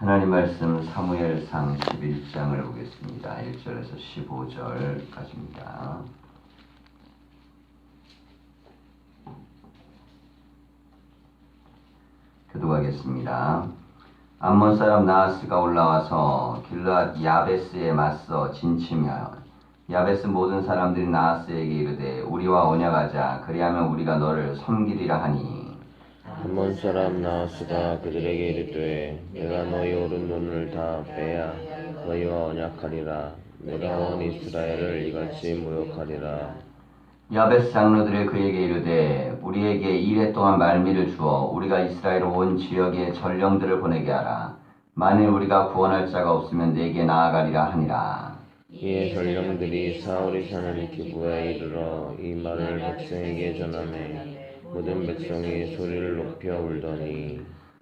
하나님 말씀 사무엘상 11장을 보겠습니다. 1절에서 15절까지입니다. 교도하겠습니다. 암몬 사람 나하스가 올라와서 길르앗 야베스에 맞서 진치며 야베스 모든 사람들이 나하스에게 이르되 우리와 언약하자 그리하면 우리가 너를 섬기리라 하니 한번 사람 나하스가 그들에게 이르되 내가 너희 오른 눈을 다 빼야 너희와 언약하리라. 내가 온 이스라엘을 이같이 모욕하리라. 야베스 장로들이 그에게 이르되 우리에게 이래 동안 말미를 주어 우리가 이스라엘 온 지역에 전령들을 보내게 하라. 만일 우리가 구원할 자가 없으면 내게 나아가리라 하니라. 이에 전령들이 사울이 사는 기부에 이르러 이 말을 백성에게 전하매 모든 백성이 소리를 높여 울더니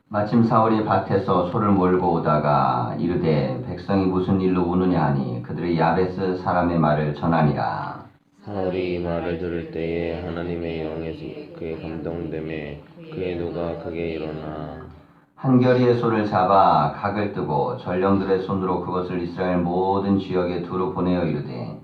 마침 사울이 밭에서 소를 몰고 오다가 이르되 백성이 무슨 일로 우느냐 하니 그들이 야베스 사람의 말을 전하니라. 사울이 이 말을 들을 때에 하나님의 영에 그의 감동됨에 그의 노가 크게 일어나 한 결의의 소를 잡아 각을 뜨고 전령들의 손으로 그것을 이스라엘 모든 지역에 두루 보내어 이르되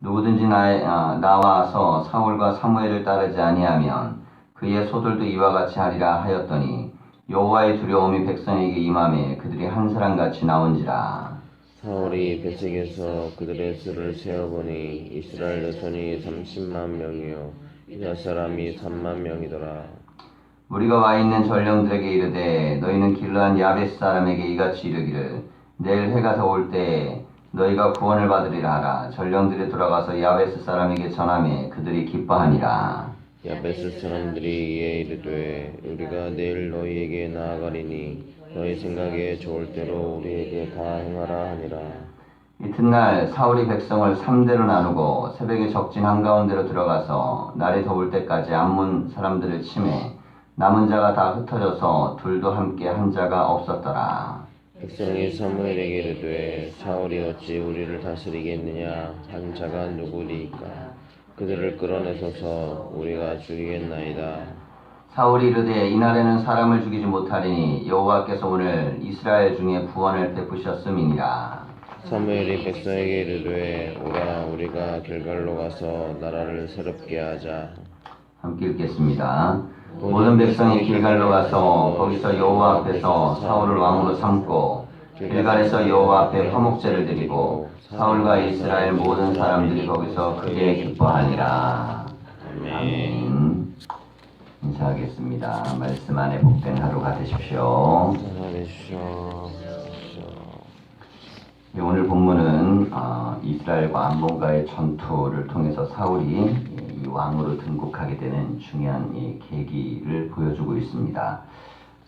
누구든지 나, 아, 나와서 사울과 사무엘을 따르지 아니하면 그의 소들도 이와 같이 하리라 하였더니 여호와의 두려움이 백성에게 임함에 그들이 한 사람같이 나온지라. 사울이 베색에서 그들의 수를 세어보니 이스라엘 자손이 30만 명이요 유다 사람이 3만 명이더라. 우리가 와 있는 전령들에게 이르되 너희는 길르한 야베스 사람에게 이같이 이르기를 내일 해가 더올 때에 너희가 구원을 받으리라 하라. 전령들이 돌아가서 야베스 사람에게 전하매 그들이 기뻐하니라 야베스 사람들이 이에 이르되 우리가 내일 너희에게 나아가리니 너희 생각에 좋을 대로 우리에게 다 행하라 하니라. 이튿날 사울이 백성을 삼대로 나누고 새벽에 적진 한가운데로 들어가서 날이 더울 때까지 암문 사람들을 치매 남은 자가 다 흩어져서 둘도 함께 한 자가 없었더라. 백성이 사무엘에게 이르되 사울이 어찌 우리를 다스리겠느냐? 한 자가 누구리이까 그들을 끌어내소서 우리가 죽이겠나이다 사울이 이르되 이날에는 사람을 죽이지 못하리니 여호와께서 오늘 이스라엘 중에 구원을 베푸셨음이니라. 사무엘이 백성에게 이르되 오라 우리가 길갈로 가서 나라를 새롭게 하자 함께 읽겠습니다. 모든 백성이 길갈로 가서 거기서 여호와 앞에서 사울을 왕으로 삼고 길갈에서 여호와 앞에 화목제를 드리고 사울과 이스라엘 모든 사람들이 거기서 크게 기뻐하니라. 아멘. 인사하겠습니다. 말씀 안에 복된 하루가 되십시오. 네, 오늘 본문은 어, 이스라엘과 암몬과의 전투를 통해서 사울이 이 왕으로 등극하게 되는 중요한 이 계기를 보여주고 있습니다.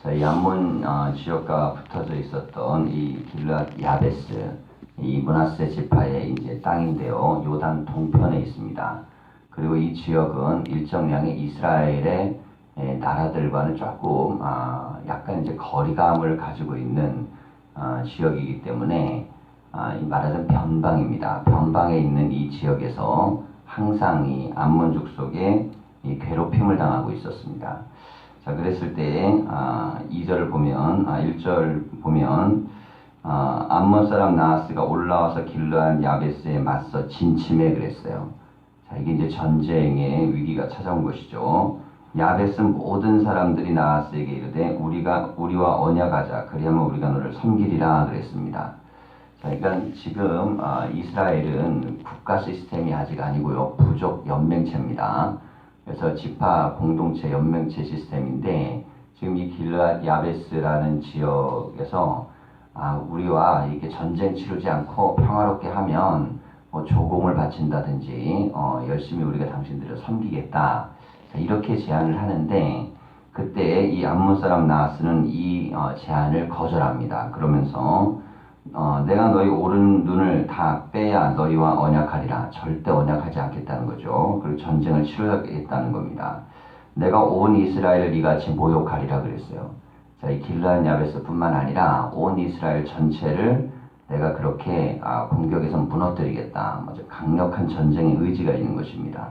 자, 이 암몬 어, 지역과 붙어져 있었던 이 길앗 야베스 이 문하세 지파의 이제 땅인데요. 요단 동편에 있습니다. 그리고 이 지역은 일정량의 이스라엘의 에, 나라들과는 조금 아, 약간 이제 거리감을 가지고 있는 아, 지역이기 때문에 아, 이 말하자면 변방입니다. 변방에 있는 이 지역에서 항상 이 암몬족 속에 이 괴롭힘을 당하고 있었습니다. 자, 그랬을 때, 아, 2절을 보면, 아, 1절 보면, 아, 암몬 사람 나하스가 올라와서 길르한 야베스에 맞서 진침해 그랬어요. 자, 이게 이제 전쟁의 위기가 찾아온 것이죠. 야베스 모든 사람들이 나하스에게 이르되 우리가 우리와 언약하자 그리하면 우리가 너를 섬기리라 그랬습니다. 자, 그러니까 지금 아, 이스라엘은 국가 시스템이 아직 아니고요 부족 연맹체입니다. 그래서 지파 공동체 연맹체 시스템인데 지금 이 길르앗 야베스라는 지역에서 아, 우리와 이렇게 전쟁 치르지 않고 평화롭게 하면 뭐 조공을 바친다든지 어, 열심히 우리가 당신들을 섬기겠다 자, 이렇게 제안을 하는데 그때 이 암몬 사람 나하스는 이 어, 제안을 거절합니다. 그러면서 어, 내가 너희 오른 눈을 다 빼야 너희와 언약하리라. 절대 언약하지 않겠다는 거죠. 그리고 전쟁을 치르겠다는 겁니다. 내가 온 이스라엘을 이같이 모욕하리라 그랬어요. 자, 이 길르한 야베스뿐만 아니라 온 이스라엘 전체를 내가 그렇게 아, 공격해서 무너뜨리겠다. 아주 강력한 전쟁의 의지가 있는 것입니다.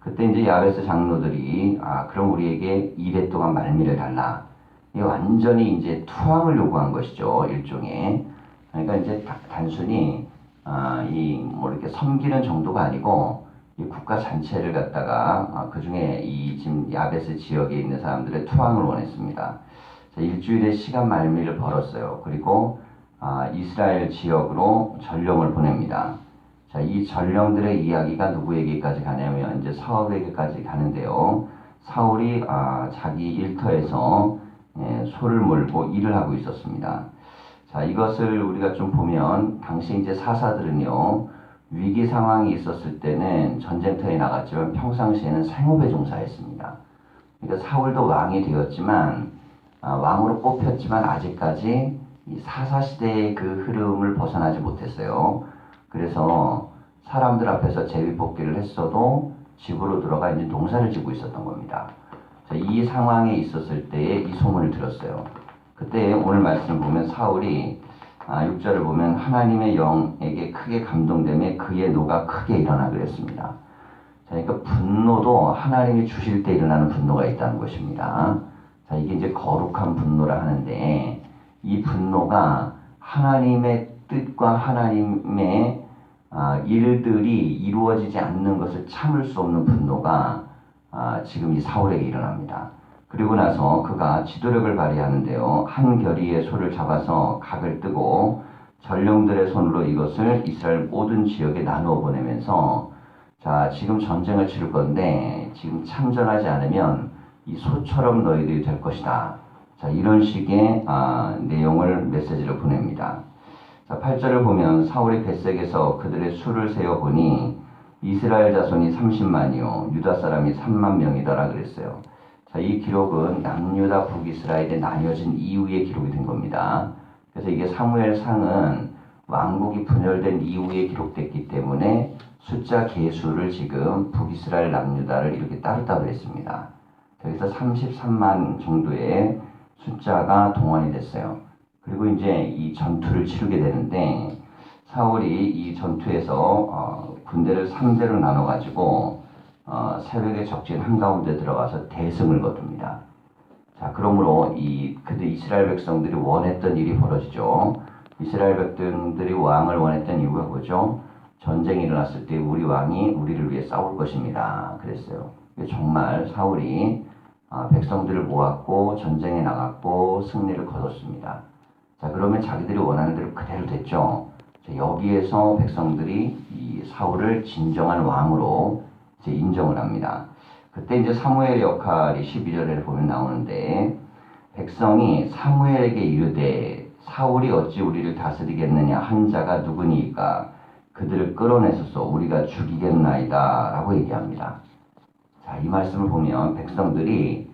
그때 이제 야베스 장로들이 아, 그럼 우리에게 이래 동안 말미를 달라. 이 완전히 이제 투항을 요구한 것이죠 일종의 그러니까 이제 다- 단순히 아, 이뭐 이렇게 섬기는 정도가 아니고 이 국가 전체를 갖다가 아, 그 중에 이 지금 야베스 지역에 있는 사람들의 투항을 원했습니다. 자, 일주일의 시간 말미를 벌었어요. 그리고 아, 이스라엘 지역으로 전령을 보냅니다. 자, 이 전령들의 이야기가 누구에게까지 가냐면 이제 사울에게까지 가는데요. 사울이 아, 자기 일터에서 예, 소를 몰고 일을 하고 있었습니다. 자, 이것을 우리가 좀 보면 당시 이제 사사들은요. 위기 상황이 있었을 때는 전쟁터에 나갔지만 평상시에는 생업에 종사했습니다. 그러니까 사울도 왕이 되었지만 아, 왕으로 뽑혔지만 아직까지 이 사사 시대의 그 흐름을 벗어나지 못했어요. 그래서 사람들 앞에서 제비 뽑기를 했어도 집으로 들어가 이제 농사를 짓고 있었던 겁니다. 자, 이 상황에 있었을 때에 이 소문을 들었어요. 그때 오늘 말씀을 보면 사울이 아, 6절을 보면 하나님의 영에게 크게 감동되며 그의 노가 크게 일어나 그랬습니다. 자, 그러니까 분노도 하나님이 주실 때 일어나는 분노가 있다는 것입니다. 자, 이게 이제 거룩한 분노라 하는데 이 분노가 하나님의 뜻과 하나님의 아, 일들이 이루어지지 않는 것을 참을 수 없는 분노가 아, 지금 이 사울에게 일어납니다. 그리고 나서 그가 지도력을 발휘하는데요. 한 결의의 소를 잡아서 각을 뜨고 전령들의 손으로 이것을 이스라엘 모든 지역에 나누어 보내면서 자, 지금 전쟁을 치를 건데 지금 참전하지 않으면 이 소처럼 너희들이 될 것이다. 자, 이런 식의 아, 내용을 메시지를 보냅니다. 자, 8절을 보면 사울이 벳색에서 그들의 수를 세어 보니 이스라엘 자손이 30만이요 유다 사람이 3만 명이더라 그랬어요. 자, 이 기록은 남유다 북이스라엘에 나뉘어진 이후에 기록이 된 겁니다. 그래서 이게 사무엘상은 왕국이 분열된 이후에 기록됐기 때문에 숫자 개수를 지금 북이스라엘 남유다를 이렇게 따로따로 했습니다. 그래서 33만 정도의 숫자가 동원이 됐어요. 그리고 이제 이 전투를 치르게 되는데 사울이 이 전투에서 어, 군대를 3대로 나눠 가지고 어, 새벽에 적진 한가운데 들어가서 대승을 거둡니다. 자, 그러므로 이 그들 이스라엘 백성들이 원했던 일이 벌어지죠. 이스라엘 백성들이 왕을 원했던 이유가 뭐죠? 전쟁이 일어났을 때 우리 왕이 우리를 위해 싸울 것입니다. 그랬어요. 정말 사울이 아, 백성들을 모았고 전쟁에 나갔고 승리를 거뒀습니다. 자, 그러면 자기들이 원하는 대로 그대로 됐죠. 자, 여기에서 백성들이 이 사울을 진정한 왕으로 이제 인정을 합니다. 그때 이제 사무엘의 역할이 12절에 보면 나오는데 백성이 사무엘에게 이르되 사울이 어찌 우리를 다스리겠느냐 한 자가 누구니까 그들을 끌어내소서 우리가 죽이겠나이다 라고 얘기합니다. 자, 이 말씀을 보면 백성들이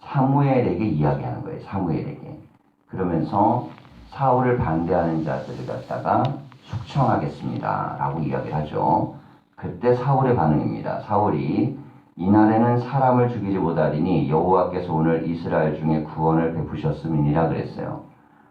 사무엘에게 이야기하는 거예요. 사무엘에게. 그러면서 사울을 반대하는 자들을 갖다가 숙청하겠습니다. 라고 이야기를 하죠. 그때 사울의 반응입니다. 사울이 이날에는 사람을 죽이지 못하리니 여호와께서 오늘 이스라엘 중에 구원을 베푸셨음이니라 그랬어요.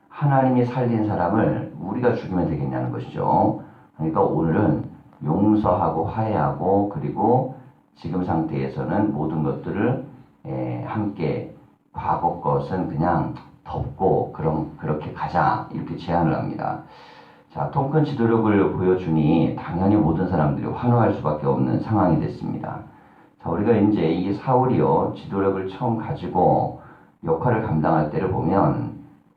하나님이 살린 사람을 우리가 죽이면 되겠냐는 것이죠. 그러니까 오늘은 용서하고 화해하고 그리고 지금 상태에서는 모든 것들을 에, 함께 과거 것은 그냥 덮고 그럼 그렇게 가자 이렇게 제안을 합니다. 자, 통큰 지도력을 보여주니 당연히 모든 사람들이 환호할 수밖에 없는 상황이 됐습니다. 자, 우리가 이제 이 사울이요 지도력을 처음 가지고 역할을 감당할 때를 보면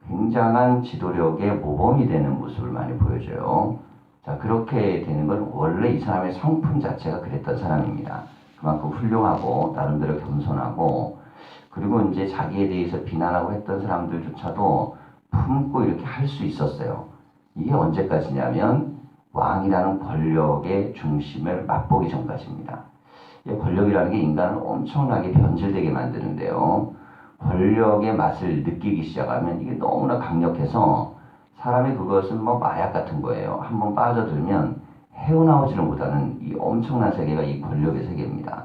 굉장한 지도력의 모범이 되는 모습을 많이 보여줘요. 자, 그렇게 되는 건 원래 이 사람의 성품 자체가 그랬던 사람입니다. 그만큼 훌륭하고 나름대로 겸손하고 그리고 이제 자기에 대해서 비난하고 했던 사람들조차도 품고 이렇게 할 수 있었어요. 이게 언제까지냐면 왕이라는 권력의 중심을 맛보기 전까지입니다. 이 권력이라는 게 인간을 엄청나게 변질되게 만드는데요. 권력의 맛을 느끼기 시작하면 이게 너무나 강력해서 사람이 그것은 뭐 마약 같은 거예요. 한번 빠져들면 헤어나오지를 못하는 이 엄청난 세계가 이 권력의 세계입니다.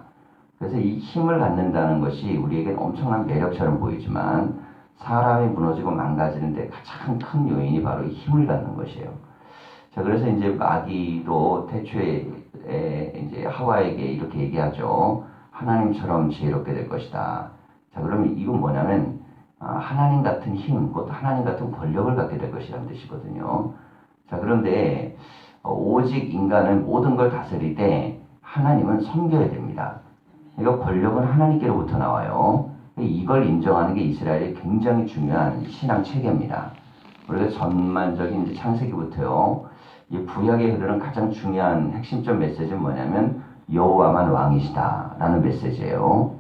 그래서 이 힘을 갖는다는 것이 우리에겐 엄청난 매력처럼 보이지만 사람이 무너지고 망가지는데 가장 큰 요인이 바로 이 힘을 갖는 것이에요. 자, 그래서 이제 마귀도 태초에 에, 이제 하와에게 이렇게 얘기하죠. 하나님처럼 지혜롭게 될 것이다. 자, 그러면 이건 뭐냐면 아, 하나님 같은 힘, 곧 하나님 같은 권력을 갖게 될 것이라는 뜻이거든요. 자, 그런데 어, 오직 인간은 모든 걸 다스리되 하나님은 섬겨야 됩니다. 그러니까 권력은 하나님께로부터 나와요. 이걸 인정하는 게 이스라엘의 굉장히 중요한 신앙 체계입니다. 우리가 전반적인 이제 창세기부터요. 이 구약에 흐르는 가장 중요한 핵심적 메시지는 뭐냐면 여호와만 왕이시다라는 메시지예요.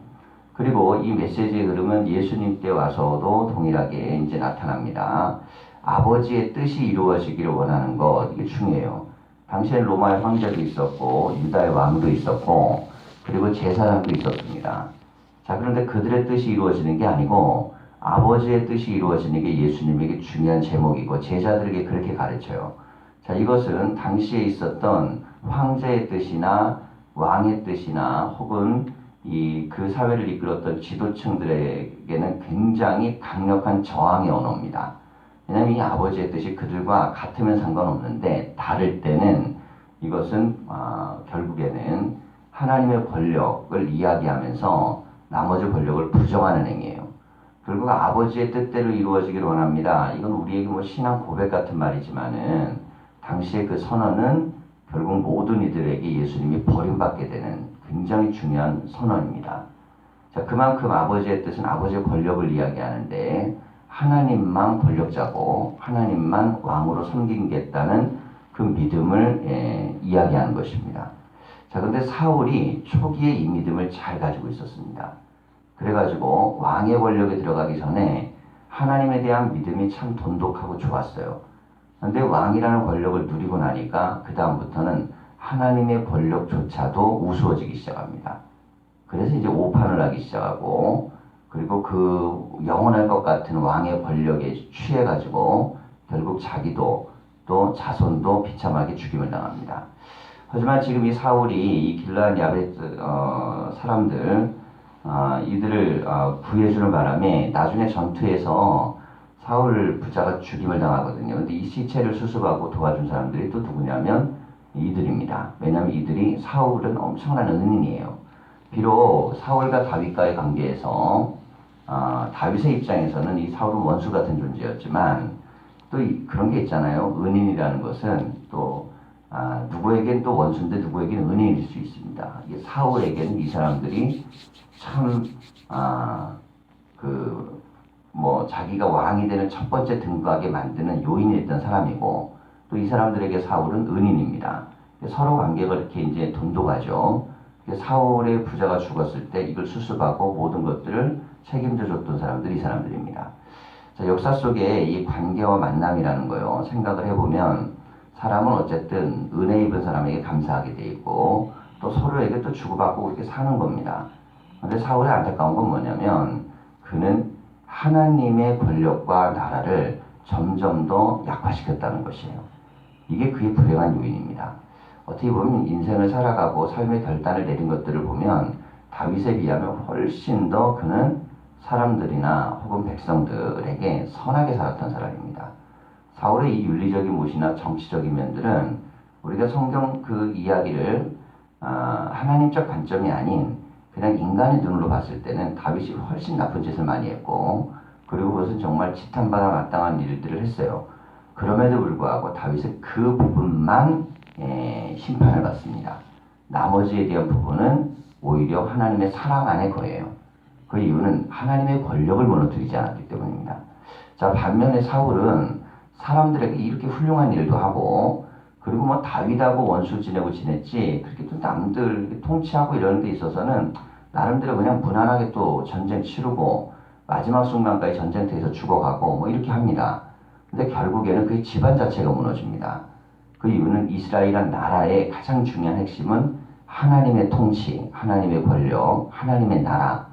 그리고 이 메시지의 흐름은 예수님 때 와서도 동일하게 이제 나타납니다. 아버지의 뜻이 이루어지기를 원하는 것 이게 중요해요. 당시엔 로마의 황제도 있었고 유다의 왕도 있었고 그리고 제사장도 있었습니다. 자 그런데 그들의 뜻이 이루어지는 게 아니고 아버지의 뜻이 이루어지는 게 예수님에게 중요한 제목이고 제자들에게 그렇게 가르쳐요. 자 이것은 당시에 있었던 황제의 뜻이나 왕의 뜻이나 혹은 이 그 사회를 이끌었던 지도층들에게는 굉장히 강력한 저항의 언어입니다. 왜냐하면 이 아버지의 뜻이 그들과 같으면 상관없는데 다를 때는 이것은 아, 결국에는 하나님의 권력을 이야기하면서 나머지 권력을 부정하는 행위예요. 결국 아버지의 뜻대로 이루어지기를 원합니다. 이건 우리에게 뭐 신앙 고백 같은 말이지만은 당시의 그 선언은 결국 모든 이들에게 예수님이 버림받게 되는 굉장히 중요한 선언입니다. 자, 그만큼 아버지의 뜻은 아버지의 권력을 이야기하는데 하나님만 권력자고 하나님만 왕으로 섬기겠다는 그 믿음을 예, 이야기하는 것입니다. 자, 그런데 사울이 초기에 이 믿음을 잘 가지고 있었습니다. 그래가지고 왕의 권력에 들어가기 전에 하나님에 대한 믿음이 참 돈독하고 좋았어요. 그런데 왕이라는 권력을 누리고 나니까 그 다음부터는 하나님의 권력조차도 우스워지기 시작합니다. 그래서 이제 오판을 하기 시작하고 그리고 그 영원할 것 같은 왕의 권력에 취해가지고 결국 자기도 또 자손도 비참하게 죽임을 당합니다. 하지만 지금 이 사울이 이 길란 야벳 어, 사람들 아, 이들을 어, 구해주는 바람에 나중에 전투에서 사울 부자가 죽임을 당하거든요. 근데 이 시체를 수습하고 도와준 사람들이 또 누구냐면 이들입니다. 왜냐하면 이들이 사울은 엄청난 은인이에요. 비록 사울과 다윗과의 관계에서 아, 다윗의 입장에서는 이 사울은 원수 같은 존재였지만 또 이- 그런 게 있잖아요. 은인이라는 것은 또 아, 누구에겐 또 원수인데 누구에겐 은인일 수 있습니다. 사울에게는 이 사람들이 참, 아, 그, 뭐, 자기가 왕이 되는 첫 번째 등극하게 만드는 요인이었던 사람이고, 또 이 사람들에게 사울은 은인입니다. 서로 관계가 이렇게 이제 돈독하죠. 사울의 부자가 죽었을 때 이걸 수습하고 모든 것들을 책임져 줬던 사람들이 이 사람들입니다. 자, 역사 속에 이 관계와 만남이라는 거요. 생각을 해보면 사람은 어쨌든 은혜 입은 사람에게 감사하게 돼 있고 또 서로에게 또 주고받고 그렇게 사는 겁니다. 근데 사울의 안타까운 건 뭐냐면 그는 하나님의 권력과 나라를 점점 더 약화시켰다는 것이에요. 이게 그의 불행한 요인입니다. 어떻게 보면 인생을 살아가고 삶의 결단을 내린 것들을 보면 다윗에 비하면 훨씬 더 그는 사람들이나 혹은 백성들에게 선하게 살았던 사람입니다. 사울의 이 윤리적인 모시나 정치적인 면들은 우리가 성경 그 이야기를 아, 하나님적 관점이 아닌 그냥 인간의 눈으로 봤을 때는 다윗이 훨씬 나쁜 짓을 많이 했고 그리고 그것은 정말 지탄받아 마땅한 일들을 했어요. 그럼에도 불구하고 다윗은 그 부분만 예, 심판을 받습니다. 나머지에 대한 부분은 오히려 하나님의 사랑 안에 거예요. 그 이유는 하나님의 권력을 무너뜨리지 않았기 때문입니다. 자 반면에 사울은 사람들에게 이렇게 훌륭한 일도 하고 그리고 뭐 다윗하고 원수 지내고 지냈지 그렇게 또 남들 통치하고 이러는 데 있어서는 나름대로 그냥 무난하게 또 전쟁 치르고 마지막 순간까지 전쟁터에서 죽어가고 뭐 이렇게 합니다. 근데 결국에는 그 집안 자체가 무너집니다. 그 이유는 이스라엘이란 나라의 가장 중요한 핵심은 하나님의 통치, 하나님의 권력, 하나님의 나라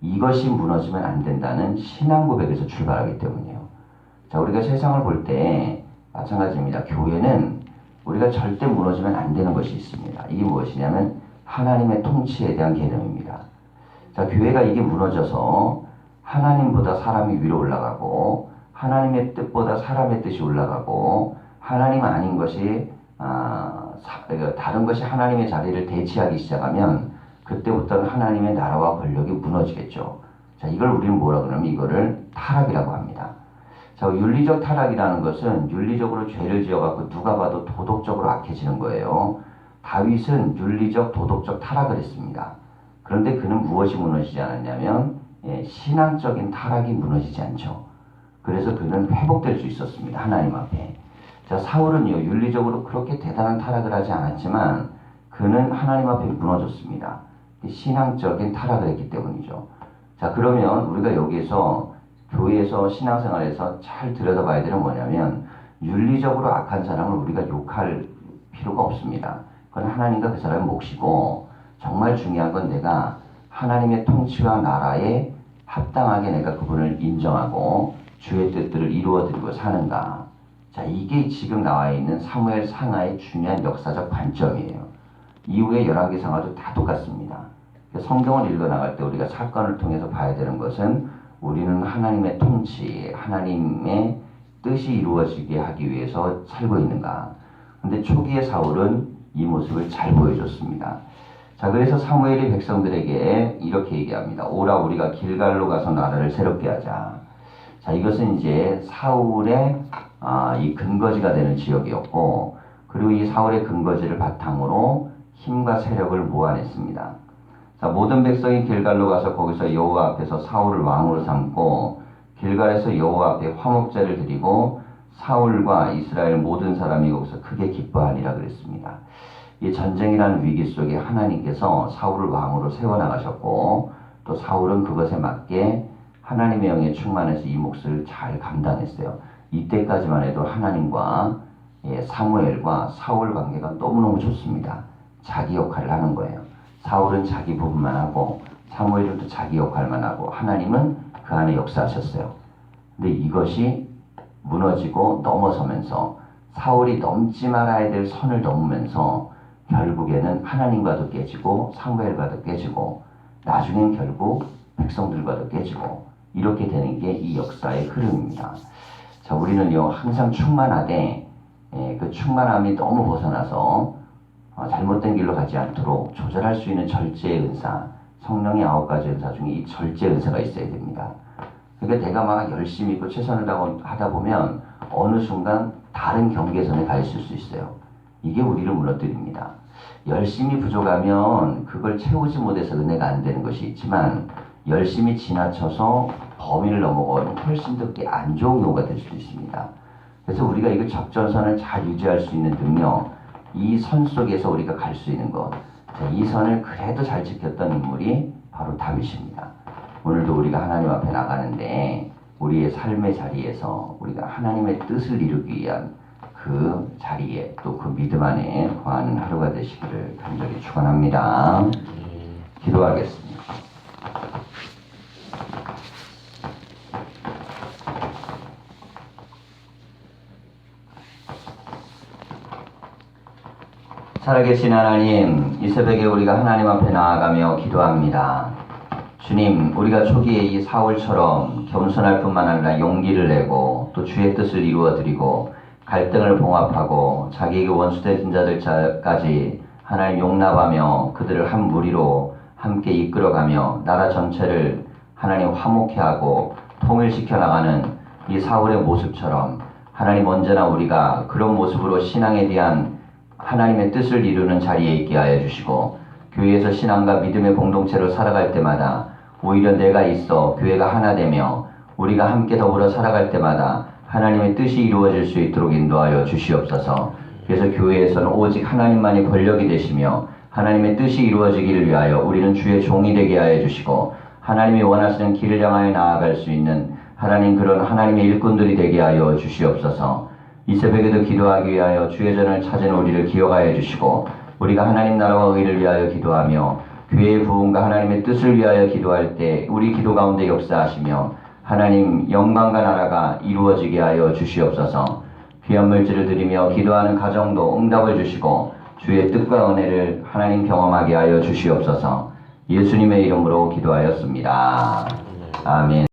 이것이 무너지면 안 된다는 신앙 고백에서 출발하기 때문이에요. 자, 우리가 세상을 볼 때 마찬가지입니다. 교회는 우리가 절대 무너지면 안 되는 것이 있습니다. 이게 무엇이냐면 하나님의 통치에 대한 개념입니다. 자, 교회가 이게 무너져서 하나님보다 사람이 위로 올라가고 하나님의 뜻보다 사람의 뜻이 올라가고 하나님 아닌 것이 아, 다른 것이 하나님의 자리를 대치하기 시작하면 그때부터는 하나님의 나라와 권력이 무너지겠죠. 자, 이걸 우리는 뭐라 그러냐면 이거를 타락이라고 합니다. 자, 윤리적 타락이라는 것은 윤리적으로 죄를 지어갖고 누가 봐도 도덕적으로 악해지는 거예요. 다윗은 윤리적 도덕적 타락을 했습니다. 그런데 그는 무엇이 무너지지 않았냐면 예, 신앙적인 타락이 무너지지 않죠. 그래서 그는 회복될 수 있었습니다. 하나님 앞에. 자, 사울은요, 윤리적으로 그렇게 대단한 타락을 하지 않았지만 그는 하나님 앞에 무너졌습니다. 신앙적인 타락을 했기 때문이죠. 자, 그러면 우리가 여기서 교회에서 신앙생활에서 잘 들여다봐야 되는 뭐냐면 윤리적으로 악한 사람을 우리가 욕할 필요가 없습니다. 그건 하나님과 그 사람의 몫이고 정말 중요한 건 내가 하나님의 통치와 나라에 합당하게 내가 그분을 인정하고 주의 뜻들을 이루어드리고 사는가. 자, 이게 지금 나와 있는 사무엘 상하의 중요한 역사적 관점이에요. 이후에 열왕기 상하도 다 똑같습니다. 성경을 읽어 나갈 때 우리가 사건을 통해서 봐야 되는 것은 우리는 하나님의 통치, 하나님의 뜻이 이루어지게 하기 위해서 살고 있는가. 근데 초기의 사울은 이 모습을 잘 보여줬습니다. 자, 그래서 사무엘이 백성들에게 이렇게 얘기합니다. 오라 우리가 길갈로 가서 나라를 새롭게 하자. 자, 이것은 이제 사울의 아, 이 근거지가 되는 지역이었고, 그리고 이 사울의 근거지를 바탕으로 힘과 세력을 모아냈습니다. 자, 모든 백성이 길갈로 가서 거기서 여호와 앞에서 사울을 왕으로 삼고 길갈에서 여호와 앞에 화목제를 드리고 사울과 이스라엘 모든 사람이 거기서 크게 기뻐하리라 그랬습니다. 이 전쟁이라는 위기 속에 하나님께서 사울을 왕으로 세워 나가셨고 또 사울은 그것에 맞게 하나님의 영에 충만해서 이 몫을 잘 감당했어요. 이때까지만 해도 하나님과 예, 사무엘과 사울 관계가 너무너무 좋습니다. 자기 역할을 하는 거예요. 사울은 자기 부분만 하고 사무엘은 또 자기 역할만 하고 하나님은 그 안에 역사하셨어요. 근데 이것이 무너지고 넘어서면서 사울이 넘지 말아야 될 선을 넘으면서 결국에는 하나님과도 깨지고 사무엘과도 깨지고 나중엔 결국 백성들과도 깨지고 이렇게 되는 게 이 역사의 흐름입니다. 자, 우리는요 항상 충만하되 예, 그 충만함이 너무 벗어나서 어, 잘못된 길로 가지 않도록 조절할 수 있는 절제의 은사, 성령의 아홉 가지 은사 중에 이 절제 은사가 있어야 됩니다. 그러니까 내가 막 열심히 있고 최선을 다하고 하다 보면 어느 순간 다른 경계선에 가 있을 수 있어요. 이게 우리를 무너뜨립니다. 열심히 부족하면 그걸 채우지 못해서 은혜가 안 되는 것이 있지만 열심히 지나쳐서 범위를 넘어가면 훨씬 더 안 좋은 경우가 될 수도 있습니다. 그래서 우리가 이거 적절선을 잘 유지할 수 있는 능력, 이 선 속에서 우리가 갈 수 있는 것, 자, 이 선을 그래도 잘 지켰던 인물이 바로 다윗입니다. 오늘도 우리가 하나님 앞에 나가는데 우리의 삶의 자리에서 우리가 하나님의 뜻을 이루기 위한 그 자리에 또 그 믿음 안에 거하는 하루가 되시기를 간절히 축원합니다. 기도하겠습니다. 살아계신 하나님, 이 새벽에 우리가 하나님 앞에 나아가며 기도합니다. 주님, 우리가 초기에 이 사울처럼 겸손할 뿐만 아니라 용기를 내고 또 주의 뜻을 이루어 드리고 갈등을 봉합하고 자기에게 원수된 자들까지 하나님 용납하며 그들을 한 무리로 함께 이끌어가며 나라 전체를 하나님 화목해 하고 통일시켜 나가는 이 사울의 모습처럼 하나님 언제나 우리가 그런 모습으로 신앙에 대한 하나님의 뜻을 이루는 자리에 있게 하여 주시고 교회에서 신앙과 믿음의 공동체로 살아갈 때마다 오히려 내가 있어 교회가 하나 되며 우리가 함께 더불어 살아갈 때마다 하나님의 뜻이 이루어질 수 있도록 인도하여 주시옵소서. 그래서 교회에서는 오직 하나님만이 권력이 되시며 하나님의 뜻이 이루어지기를 위하여 우리는 주의 종이 되게 하여 주시고 하나님이 원하시는 길을 향하여 나아갈 수 있는 하나님 그런 하나님의 일꾼들이 되게 하여 주시옵소서. 이 새벽에도 기도하기 위하여 주의 전을 찾은 우리를 기억하여 주시고 우리가 하나님 나라와 의를 위하여 기도하며 교회의 부흥과 하나님의 뜻을 위하여 기도할 때 우리 기도 가운데 역사하시며 하나님 영광과 나라가 이루어지게 하여 주시옵소서. 귀한 물질을 드리며 기도하는 가정도 응답을 주시고 주의 뜻과 은혜를 하나님 경험하게 하여 주시옵소서. 예수님의 이름으로 기도하였습니다. 아멘.